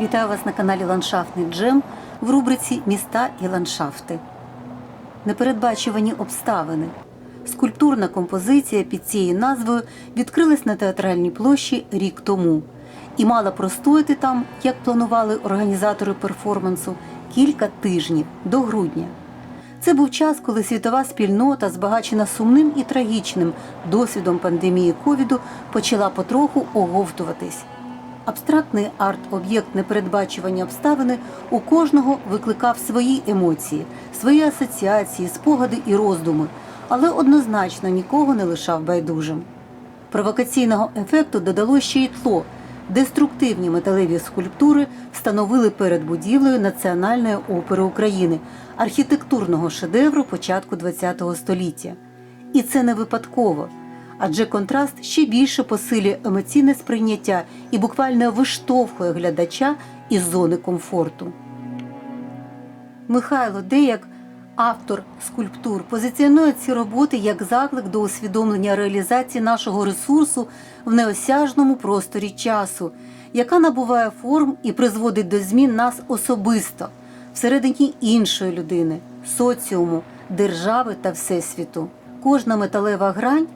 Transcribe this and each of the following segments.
Вітаю вас на каналі Ландшафтний Джем в рубриці Міста і ландшафти. Непередбачувані обставини. Скульптурна композиція під цією назвою відкрилась на театральній площі рік тому і мала простояти там, як планували організатори перформансу, кілька тижнів до грудня. Це був час, коли світова спільнота, збагачена сумним і трагічним досвідом пандемії ковіду, почала потроху оговтуватись. Абстрактний арт-об'єкт непередбачувані обставини у кожного викликав свої емоції, свої асоціації, спогади і роздуми, але однозначно нікого не лишав байдужим. Провокаційного ефекту додало ще й тло. Деструктивні металеві скульптури встановили перед будівлею Національної опери України, архітектурного шедевру початку ХХ століття. І це не випадково, адже контраст ще більше посилює емоційне сприйняття і буквально виштовхує глядача із зони комфорту. Михайло Деяк, автор скульптур, позиціонує ці роботи як заклик до усвідомлення реалізації нашого ресурсу в неосяжному просторі часу, яка набуває форм і призводить до змін нас особисто всередині іншої людини, соціуму, держави та всесвіту. Кожна металева грань,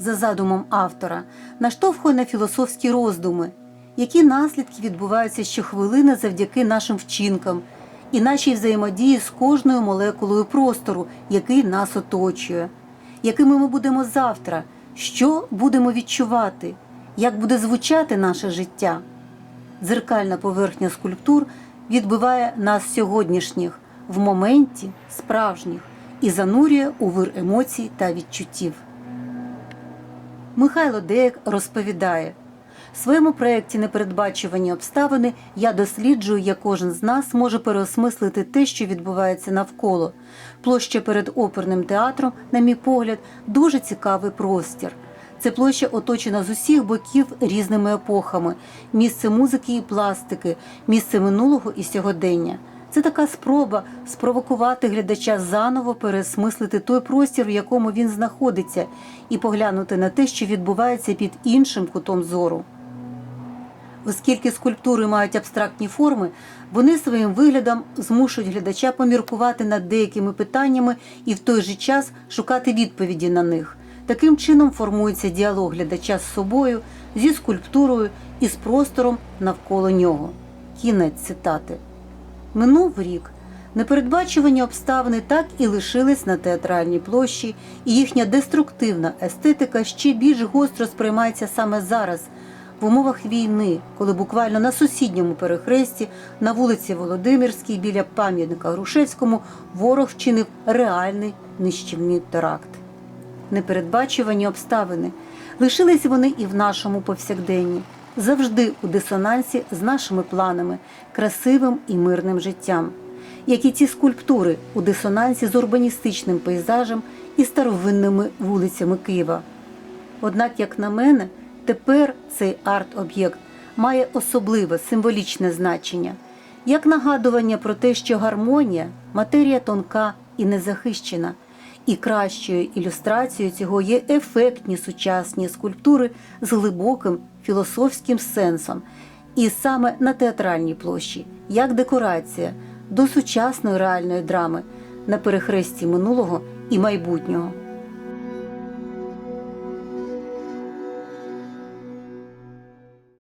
за задумом автора, наштовхує на філософські роздуми, які наслідки відбуваються щохвилини завдяки нашим вчинкам і нашій взаємодії з кожною молекулою простору, який нас оточує, якими ми будемо завтра, що будемо відчувати, як буде звучати наше життя. Дзеркальна поверхня скульптур відбиває нас сьогоднішніх в моменті справжніх і занурює у вир емоцій та відчуттів. Михайло Деяк розповідає, в своєму проєкті Непередбачувані обставини я досліджую, як кожен з нас може переосмислити те, що відбувається навколо. Площа перед оперним театром, на мій погляд, дуже цікавий простір. Це площа оточена з усіх боків різними епохами, місце музики і пластики, місце минулого і сьогодення. Це така спроба спровокувати глядача заново пересмислити той простір, в якому він знаходиться, і поглянути на те, що відбувається під іншим кутом зору. Оскільки скульптури мають абстрактні форми, вони своїм виглядом змушують глядача поміркувати над деякими питаннями і в той же час шукати відповіді на них. Таким чином формується діалог глядача з собою, зі скульптурою і з простором навколо нього. Кінець цитати. Минув рік. Непередбачувані обставини так і лишились на театральній площі, і їхня деструктивна естетика ще більш гостро сприймається саме зараз, в умовах війни, коли буквально на сусідньому перехресті на вулиці Володимирській біля пам'ятника Грушевському ворог вчинив реальний нищівний теракт. Непередбачувані обставини лишились вони і в нашому повсякденні, завжди у дисонансі з нашими планами, красивим і мирним життям, як і ці скульптури у дисонансі з урбаністичним пейзажем і старовинними вулицями Києва. Однак, як на мене, тепер цей арт-об'єкт має особливе символічне значення, як нагадування про те, що гармонія матерія тонка і незахищена. І кращою ілюстрацією цього є ефектні сучасні скульптури з глибоким філософським сенсом, і саме на театральній площі, як декорація до сучасної реальної драми на перехресті минулого і майбутнього.